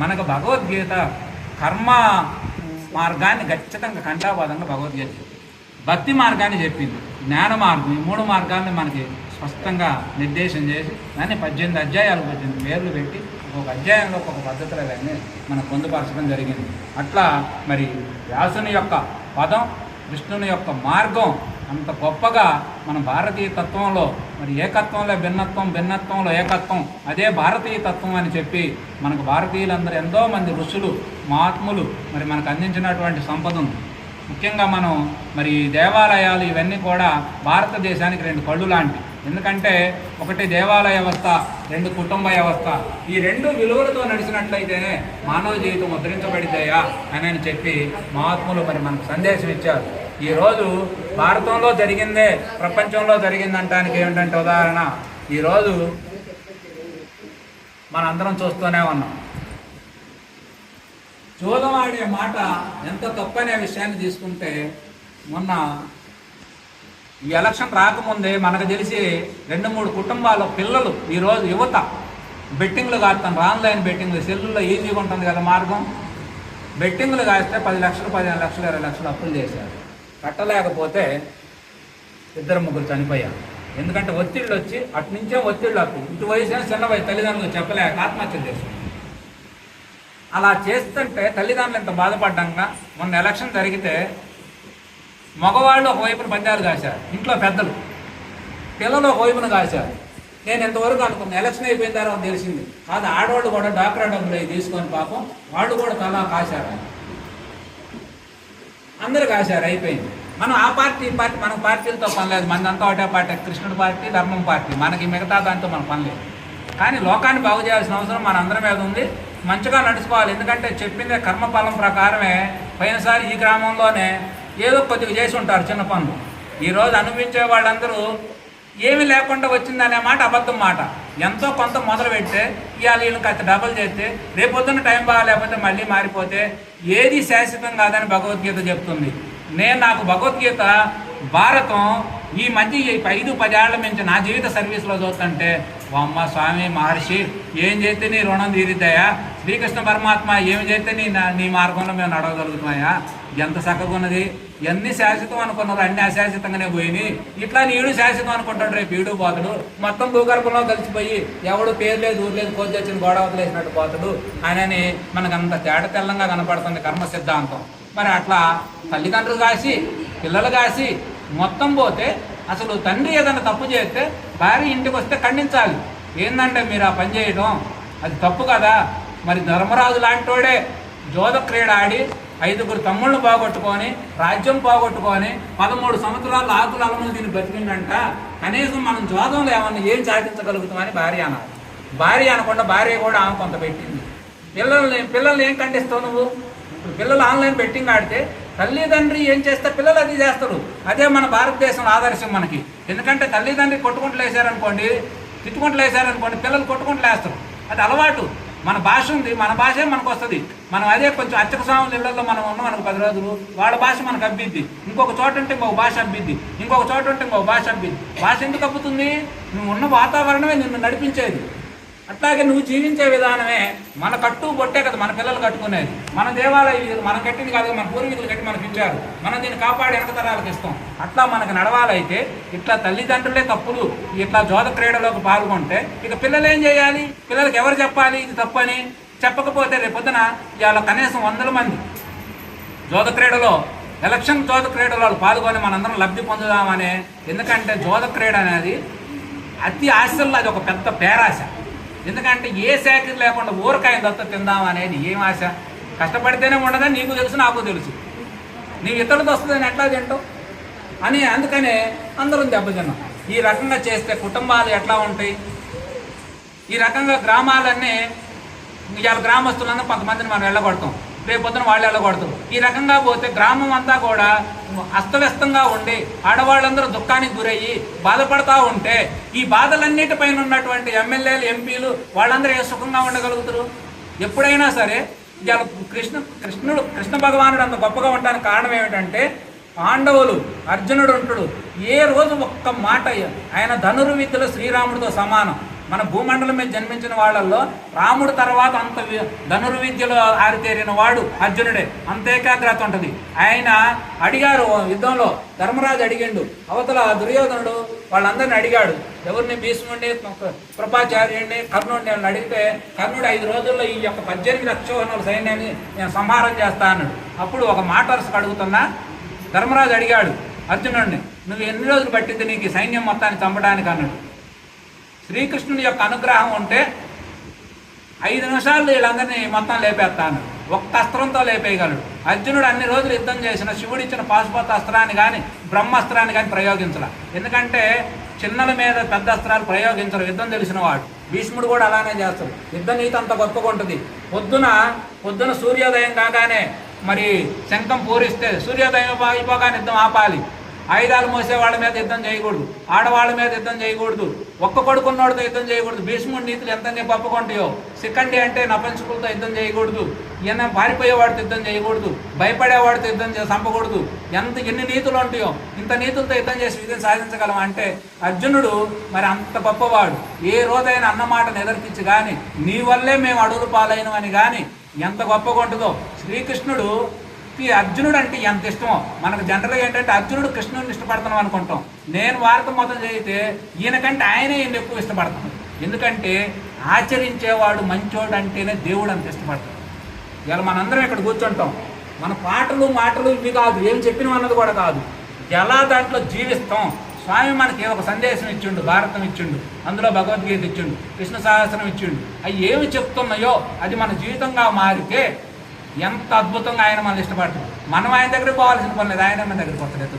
మనకు భగవద్గీత కర్మ మార్గాన్ని ఖచ్చితంగా కంఠాపాదంగా భగవద్గీత భక్తి మార్గాన్ని చెప్పింది. జ్ఞాన మార్గం ఈ మూడు మార్గాన్ని మనకి స్పష్టంగా నిర్దేశం చేసి దాన్ని పద్దెనిమిది అధ్యాయాలు పద్దెనిమిది పేర్లు పెట్టి ఒక్కొక్క అధ్యాయంలో ఒక్కొక్క పద్ధతులు అవన్నీ మనం పొందుపరచడం జరిగింది. అట్లా మరి వ్యాసుని యొక్క పదం కృష్ణుని యొక్క మార్గం అంత గొప్పగా మన భారతీయ తత్వంలో మరి ఏకత్వంలో భిన్నత్వం భిన్నత్వంలో ఏకత్వం అదే భారతీయ తత్వం అని చెప్పి మనకు భారతీయులందరూ ఎంతో మంది ఋషులు మహాత్ములు మరి మనకు అందించినటువంటి సంపద ఉంది. ముఖ్యంగా మనం మరి ఈ దేవాలయాలు ఇవన్నీ కూడా భారతదేశానికి రెండు కళ్ళు లాంటివి. ఎందుకంటే ఒకటి దేవాలయ వ్యవస్థ రెండు కుటుంబ వ్యవస్థ. ఈ రెండు విలువలతో నడిచినట్లయితేనే మానవ జీవితం ముద్రించబడితేయా అని అని చెప్పి మహాత్ములు మరి మనకు సందేశం ఇచ్చారు. ఈరోజు భారతంలో జరిగిందే ప్రపంచంలో జరిగిందంటానికి ఏమిటంటే ఉదాహరణ ఈరోజు మనందరం చూస్తూనే ఉన్నాం. జూదం ఆడే మాట ఎంత తప్పనే విషయాన్ని తీసుకుంటే మొన్న ఈ ఎలక్షన్ రాకముందే మనకు తెలిసి రెండు మూడు కుటుంబాల పిల్లలు ఈరోజు యువత బెట్టింగ్లు కాస్తాను ఆన్లైన్ బెట్టింగ్లు సెల్లుల్లో ఈజీగా ఉంటుంది కదా మార్గం. బెట్టింగ్లు కాస్తే పది లక్షలు పదిహేను లక్షలు ఇరవై లక్షలు అప్పులు చేశారు. కట్టలేకపోతే ఇద్దరు ముగ్గురు చనిపోయారు. ఎందుకంటే ఒత్తిళ్ళు వచ్చి అటు నుంచే ఒత్తిళ్ళు అప్పు ఇటు వయసు చిన్న వయసు తల్లిదండ్రులు చెప్పలేక ఆత్మహత్యలు చేస్తుంది అలా చేస్తుంటే తల్లిదండ్రులు ఇంత బాధపడ్డంగా మొన్న ఎలక్షన్ జరిగితే మగవాళ్ళు ఒకవైపున పందాలు కాశారు ఇంట్లో పెద్దలు. పిల్లలు ఒకవైపున కాశారు. నేను ఇంతవరకు అనుకున్న ఎలక్షన్ అయిపోయిన తర్వాత తెలిసింది. కాదు ఆడవాళ్ళు కూడా డాక్టర్ డబ్బులు అవి తీసుకొని పాపం వాళ్ళు కూడా తలా కాశారు. అందరూ కాశారు అయిపోయింది. మనం ఆ పార్టీ పార్టీ మన పార్టీలతో పనిలేదు మనంతా ఒకటే పార్టీ కృష్ణుడు పార్టీ ధర్మం పార్టీ. మనకి మిగతా దాంతో మనం పనిలేదు కానీ లోకాన్ని బాగు చేయాల్సిన అవసరం మన అందరి మీద ఉంది. మంచిగా నడుచుకోవాలి. ఎందుకంటే చెప్పిందే కర్మఫలం ప్రకారమే పోయినసారి ఈ గ్రామంలోనే ఏదో కొద్దిగా చేసి ఉంటారు చిన్న పనులు. ఈరోజు అనిపించే వాళ్ళందరూ ఏమీ లేకుండా వచ్చిందనే మాట అబద్ధం మాట. ఎంతో కొంత మొదలు పెడితే ఇవాళ వీళ్ళకి కాస్త డబల్ చేస్తే రేపొద్దున టైం బాగాలేకపోతే మళ్ళీ మారిపోతే ఏది శాశ్వతం కాదని భగవద్గీత చెప్తుంది. నేను నాకు భగవద్గీత భారతం ఈ మధ్య ఈ ఐదు పదేళ్ళ నుంచి నా జీవిత సర్వీస్లో చూస్తుంటే అమ్మ స్వామి మహర్షి ఏం చేస్తే నీ రుణం తీరుతాయా? శ్రీకృష్ణ పరమాత్మ ఏం చేస్తే నీ నా- నీ మార్గంలో మేము నడవగలుగుతున్నాయా ఎంత చక్కగా ఉన్నది ఎన్ని శాశ్వతం అనుకున్నారు అన్ని అశాశ్వతంగానే పోయినాయి. ఇట్లా నీడు శాశ్వతం అనుకుంటాడు రేపు ఈడు పోతాడు. మొత్తం భూగర్భంలో కలిసిపోయి ఎవడు పేరు లేదు ఊరు లేదు కోచి వచ్చిన గోడ వదిలేసినట్టు పోతాడు. అని మనకు అంత తేడ తెల్లంగా కనపడుతుంది కర్మ సిద్ధాంతం. మరి అట్లా తల్లిదండ్రులు కాసి పిల్లలు కాసి మొత్తం పోతే అసలు తండ్రి ఏదైనా తప్పు చేస్తే భార్య ఇంటికి వస్తే ఖండించాలి. ఏందంటే మీరు ఆ పని చేయడం అది తప్పు కదా. మరి ధర్మరాజు లాంటోడే జోద క్రీడ ఆడి ఐదుగురు తమ్ముళ్ళు పోగొట్టుకొని రాజ్యం పోగొట్టుకొని పదమూడు సంవత్సరాలు ఆకులు అలములు దీన్ని బతికిండంట కనీసం మనం జోదంలో ఏమన్నా ఏం సాధించగలుగుతామని భార్య అన్నారు. భార్య అనకుండా భార్య కూడా ఆమె కొంత పెట్టింది. పిల్లల్ని పిల్లల్ని ఏం ఖండిస్తావు నువ్వు? ఇప్పుడు పిల్లలు ఆన్లైన్ బెట్టింగ్ ఆడితే తల్లిదండ్రి ఏం చేస్తే పిల్లలు అది చేస్తారు. అదే మన భారతదేశం ఆదర్శం మనకి. ఎందుకంటే తల్లిదండ్రి కొట్టుకుంటూ వేసారనుకోండి తిట్టుకుంటూ వేసారనుకోండి పిల్లలు కొట్టుకుంటూ వేస్తారు అది అలవాటు. మన భాష ఉంది మన భాషే మనకు వస్తుంది మనం అదే కొంచెం అచ్చక స్వామి ఇళ్ళలో మనం ఉన్నాం మనకు పది రోజులు వాళ్ళ భాష మనకు అబ్బిద్ది. ఇంకొక చోట ఉంటే ఇంకొక భాష అబ్బిద్ది. ఇంకొక చోట ఉంటే ఇంకొక భాష అబ్బిద్ది. భాష ఎందుకు అబ్బుతుంది? నువ్వు ఉన్న వాతావరణమే నిన్ను నడిపించేది. అట్లాగే నువ్వు జీవించే విధానమే మన కట్టు బొట్టే కదా మన పిల్లలు కట్టుకునేది. మన దేవాలయం ఇది మనం కట్టింది కాదు మన పూర్వీకులు కట్టి మనకి ఇచ్చారు. మనం దీన్ని కాపాడి వెనక తరాలకు ఇస్తాం. అట్లా మనకు నడవాలైతే ఇట్లా తల్లిదండ్రులే తప్పులు. ఇట్లా జోద క్రీడలోకి పాల్గొంటే ఇక పిల్లలు ఏం చేయాలి? పిల్లలకి ఎవరు చెప్పాలి? ఇది తప్పని చెప్పకపోతే రేపొద్దున ఇవాళ కనీసం వందల మంది జోద క్రీడలో ఎలక్షన్ జోద క్రీడలో పాల్గొని మనందరం లబ్ధి పొందుదామనే. ఎందుకంటే జోద క్రీడ అనేది అతి ఆశల్లో అది ఒక పెద్ద పేరాశ. ఎందుకంటే ఏ శాఖ లేకుండా ఊరకాయ దత్త తిందాం అనేది ఏం ఆశ? కష్టపడితేనే ఉండదని నీకు తెలుసు నాకు తెలుసు. నీవు ఇతరులతో వస్తుందని ఎట్లా తింటావు? అని అందుకనే అందరం దెబ్బతిన్నాం. ఈ రకంగా చేస్తే కుటుంబాలు ఎట్లా ఉంటాయి? ఈ రకంగా గ్రామాలన్నీ ఇవాళ గ్రామస్తులందరూ కొంతమందిని మనం వెళ్ళగొడతాం. రేపు పొద్దున వాళ్ళు వెళ్ళకూడదు ఈ రకంగా పోతే గ్రామం అంతా కూడా అస్తవ్యస్తంగా ఉండి ఆడవాళ్ళందరూ దుఃఖానికి గురయ్యి బాధపడతా ఉంటే ఈ బాధలన్నిటిపైన ఉన్నటువంటి ఎమ్మెల్యేలు ఎంపీలు వాళ్ళందరూ ఏ సుఖంగా ఉండగలుగుతారు? ఎప్పుడైనా సరే ఇవాళ కృష్ణ కృష్ణుడు కృష్ణ భగవానుడు అంత గొప్పగా ఉండడానికి కారణం ఏమిటంటే పాండవులు అర్జునుడు ఉంటాడు ఏ రోజు ఒక్క మాట ఆయన ధనుర్విద్యలో శ్రీరాముడితో సమానం. మన భూమండలం మీద జన్మించిన వాళ్ళల్లో రాముడు తర్వాత అంత వి- ధనుర్విద్యలో ఆరితేరిన వాడు అర్జునుడే. అంత ఏకాగ్రత ఉంటుంది. ఆయన అడిగారు యుద్ధంలో ధర్మరాజు అడిగిండు అవతల దుర్యోధనుడు వాళ్ళందరిని అడిగాడు ఎవరిని భీష్ముడిని కృపాచార్యుడిని కర్ణుడిని వాళ్ళని అడిగితే కర్ణుడు ఐదు రోజుల్లో ఈ యొక్క పద్దెనిమిది అక్షోహణుల సైన్యాన్ని నేను సంహారం చేస్తా అన్నాడు. అప్పుడు ఒక మాట వరుసకు అడుగుతున్నా ధర్మరాజు అడిగాడు అర్జునుడిని నువ్వు ఎన్ని రోజులు పట్టింది నీకు సైన్యం మొత్తాన్ని చంపడానికి? అన్నాడు. శ్రీకృష్ణుని యొక్క అనుగ్రహం ఉంటే ఐదు నిమిషాల్లో వీళ్ళందరినీ మొత్తం లేపేస్తాను. ఒక్క అస్త్రంతో లేపేయగలడు. అర్జునుడు అన్ని రోజులు యుద్ధం చేసిన శివుడు ఇచ్చిన పాశుపత అస్త్రాన్ని కానీ బ్రహ్మాస్త్రాన్ని కానీ ప్రయోగించాల. ఎందుకంటే చిన్నల మీద పెద్ద అస్త్రాలు ప్రయోగించరు. యుద్ధం తెలిసిన వాడు. భీష్ముడు కూడా అలానే చేస్తాడు. యుద్ధ నీతి అంత గొప్పగా ఉంటుంది. పొద్దున పొద్దున సూర్యోదయం కాగానే మరి శంఖం పూరిస్తే సూర్యోదయం అయిపోగానే యుద్ధం ఆపాలి. ఆయుధాలు మోసే వాళ్ళ మీద యుద్ధం చేయకూడదు. ఆడవాళ్ళ మీద యుద్ధం చేయకూడదు. ఒక్క కొడుకున్నోడితో యుద్ధం చేయకూడదు. భీష్ముడి నీతులు ఎంత గొప్పకుంటాయో సిక్కండి అంటే నపంచుకులతో యుద్ధం చేయకూడదు. ఈయన పారిపోయేవాడితో యుద్ధం చేయకూడదు. భయపడేవాడితో యుద్ధం చంపకూడదు. ఎంత ఎన్ని నీతులు ఉంటాయో ఇంత నీతులతో యుద్ధం చేసి విజయం సాధించగలం అంటే అర్జునుడు మరి అంత గొప్పవాడు. ఏ రోజైనా అన్నమాట నిదర్తించి కానీ నీ వల్లే మేము అడుగులు పాలైనవని కానీ ఎంత గొప్పగా ఉంటుందో. శ్రీకృష్ణుడు ఈ అర్జునుడు అంటే ఎంత ఇష్టమో. మనకు జనరల్గా ఏంటంటే అర్జునుడు కృష్ణుడిని ఇష్టపడుతున్నాం అనుకుంటాం. నేను వార్త మొదలు చేయితే ఈయనకంటే ఆయనే ఈయన ఎక్కువ ఇష్టపడతాను ఎందుకంటే ఆచరించేవాడు మంచోడు అంటేనే దేవుడు అంత ఇష్టపడతాడు. ఇవాళ మనందరం ఇక్కడ కూర్చుంటాం. మన పాటలు మాటలు ఇవి కాదు. ఏం చెప్పినవి అన్నది కూడా కాదు. ఎలా దాంట్లో జీవిస్తాం? స్వామి మనకి ఒక సందేశం ఇచ్చిండు భారతం ఇచ్చిండు అందులో భగవద్గీత ఇచ్చిండు కృష్ణ సహస్రం ఇచ్చిండు. అవి ఏమి చెప్తున్నాయో అది మన జీవితంగా మారితే ఎంత అద్భుతంగా ఆయన మనల్ని ఇష్టపడతాడు. మనం ఆయన దగ్గరికి పోవాల్సిన పని లేదు. ఆయన మన దగ్గరికి వస్తలేదు